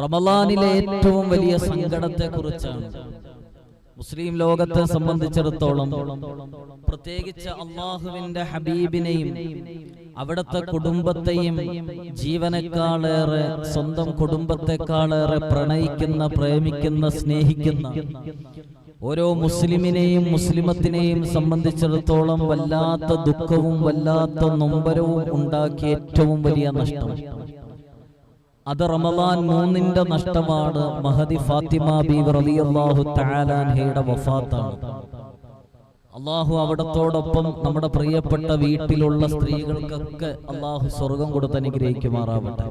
റമലാനിലെ ഏറ്റവും വലിയ സങ്കടത്തെ കുറിച്ചാണ് മുസ്ലിം ലോകത്തെ സംബന്ധിച്ചിടത്തോളം പ്രത്യേകിച്ച് അള്ളാഹുവിന്റെ ഹബീബിനെയും അവിടുത്തെ കുടുംബത്തെയും ജീവനേക്കാളേറെ സ്വന്തം കുടുംബത്തെക്കാളേറെ പ്രണയിക്കുന്ന പ്രേമിക്കുന്ന സ്നേഹിക്കുന്ന ഓരോ മുസ്ലിമിനെയും മുസ്ലിമത്തിനെയും സംബന്ധിച്ചിടത്തോളം വല്ലാത്ത ദുഃഖവും വല്ലാത്ത നൊമ്പരവും ഉണ്ടാക്കിയ ഏറ്റവും വലിയ നഷ്ടം. അത് റമദാൻ മൂന്നിന്റെ നഷ്ടമാണ്. മഹദി ഫാത്തിമ ബീവി റളിയല്ലാഹു തആലാൻഹയുടെ വഫാത്താണ്. അള്ളാഹു അവിടത്തോടൊപ്പം നമ്മുടെ പ്രിയപ്പെട്ട വീട്ടിലുള്ള സ്ത്രീകൾക്കൊക്കെ അള്ളാഹു സ്വർഗം കൊടുത്ത് അനുഗ്രഹിക്കുമാറാവട്ടെ.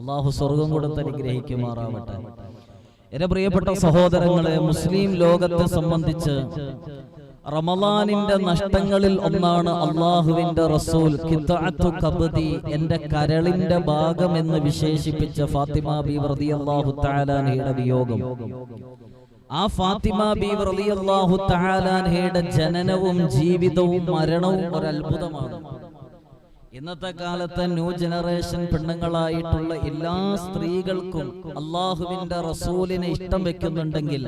അള്ളാഹു സ്വർഗം കൊടുത്ത് അനുഗ്രഹിക്കുമാറാവട്ടെ. എന്റെ പ്രിയപ്പെട്ട സഹോദരങ്ങളെ മുസ്ലിം ലോകത്തെ സംബന്ധിച്ച് റമലാനിന്റെ നഷ്ടങ്ങളിൽ ഒന്നാണ് അള്ളാഹുവിന്റെ റസൂൽ. കബദി എന്റെ കരളിന്റെ ഭാഗം എന്ന് വിശേഷിപ്പിച്ച ഫാത്തിമ ബി റളിയല്ലാഹു താലാനയുടെ വിയോഗം. ആ ഫാത്തിമ ബി റളിയല്ലാഹു താലാനയുടെ ജനനവും ജീവിതവും മരണവും ഒരു അത്ഭുതമാണ് ഇന്നത്തെ കാലത്തെ ന്യൂ ജനറേഷൻ പെണ്ണുങ്ങളായിട്ടുള്ള എല്ലാ സ്ത്രീകൾക്കും അള്ളാഹുവിന്റെ റസൂലിനെ ഇഷ്ടം വെക്കുന്നുണ്ടെങ്കിൽ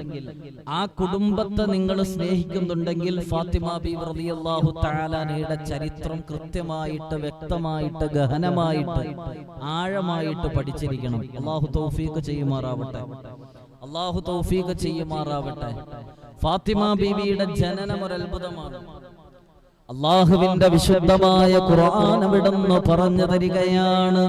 ആ കുടുംബത്തെ നിങ്ങൾ സ്നേഹിക്കുന്നുണ്ടെങ്കിൽ ഫാത്തിമ ബി റളിയല്ലാഹു താലാനയുടെ ചരിത്രം കൃത്യമായിട്ട് വ്യക്തമായിട്ട് ഗഹനമായിട്ട് ആഴമായിട്ട് പഠിച്ചിരിക്കണം. അള്ളാഹു തൗഫീഖ് ചെയ്യുമാറാവട്ടെ. അള്ളാഹു തൗഫീഖ് ചെയ്യുമാറാവട്ടെ. ഫാത്തിമ ബീവിയുടെ ജനനം ഒരു അത്ഭുതമാണ്. അള്ളാഹുവിന്റെ വിശുദ്ധമായ ഖുർആൻ അവിടുന്ന് പറഞ്ഞു തരികയാണ്.